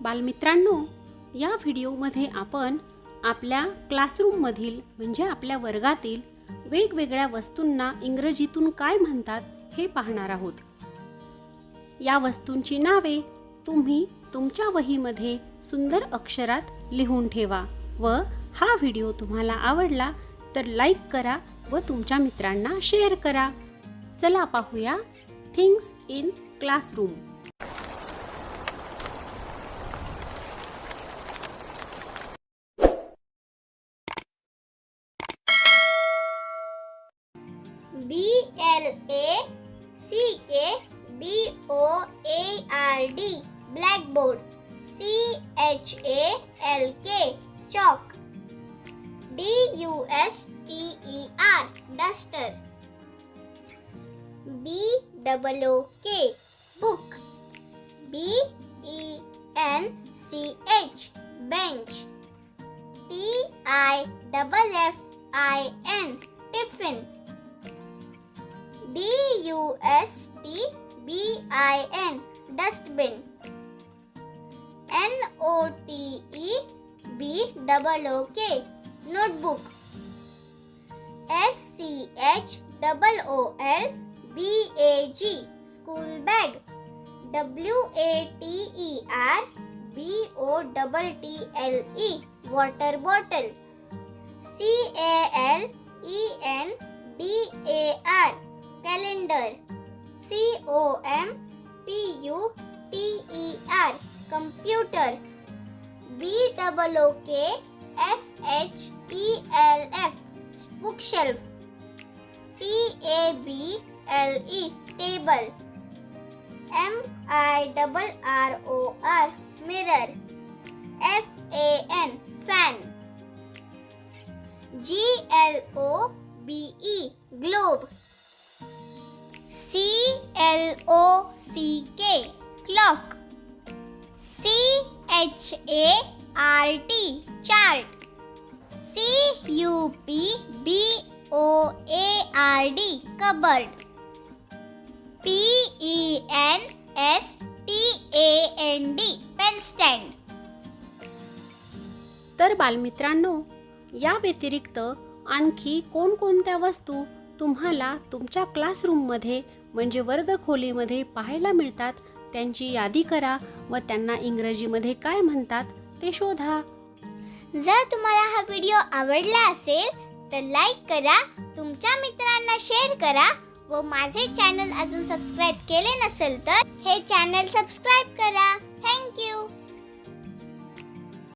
बालमित्रांनो या व्हिडिओमध्ये आपण आपल्या क्लासरूममधील म्हणजे आपल्या वर्गातील वेगवेगळ्या वस्तूंना इंग्रजीतून काय म्हणतात हे पाहणार आहोत. या वस्तूंची नावे तुम्ही तुमच्या वहीमध्ये सुंदर अक्षरात लिहून ठेवा व हा व्हिडिओ तुम्हाला आवडला तर लाईक करा व तुमच्या मित्रांना शेअर करा. चला पाहूया things in classroom. B L A C K B O A R D blackboard C H A L K chalk D U S T E R duster B double O K book B E N C H bench T I double F I N tiffin D U S T B I N dustbin. N O T E B double O K notebook. S C H double O L B A G school bag. W A T E R B O double T L E water bottle. C A L C O M P U T E R computer B double O K S H P L F bookshelf T A B L E table. M I double R O R mirror. F A N fan. G L O B E globe. C L O C K clock C H A R T chart C U P B O A R D cupboard P E N S T A N D pen stand तर बालमित्रांनो या व्यतिरिक्त आणखी कोणकोणत्या वस्तू तुम्हाला तुमच्या क्लासरूममध्ये म्हणजे वर्गखोलीमध्ये पाहायला मिळतात. त्यांची यादी करा व त्यांना इंग्रजीमध्ये काय म्हणतात ते शोधा. जर तुम्हाला हा व्हिडिओ आवडला असेल तर लाईक करा तुमच्या मित्रांना शेअर करा व माझे चॅनल अजून सबस्क्राईब केले नसेल तर हे चॅनल सबस्क्राईब करा. थँक्यू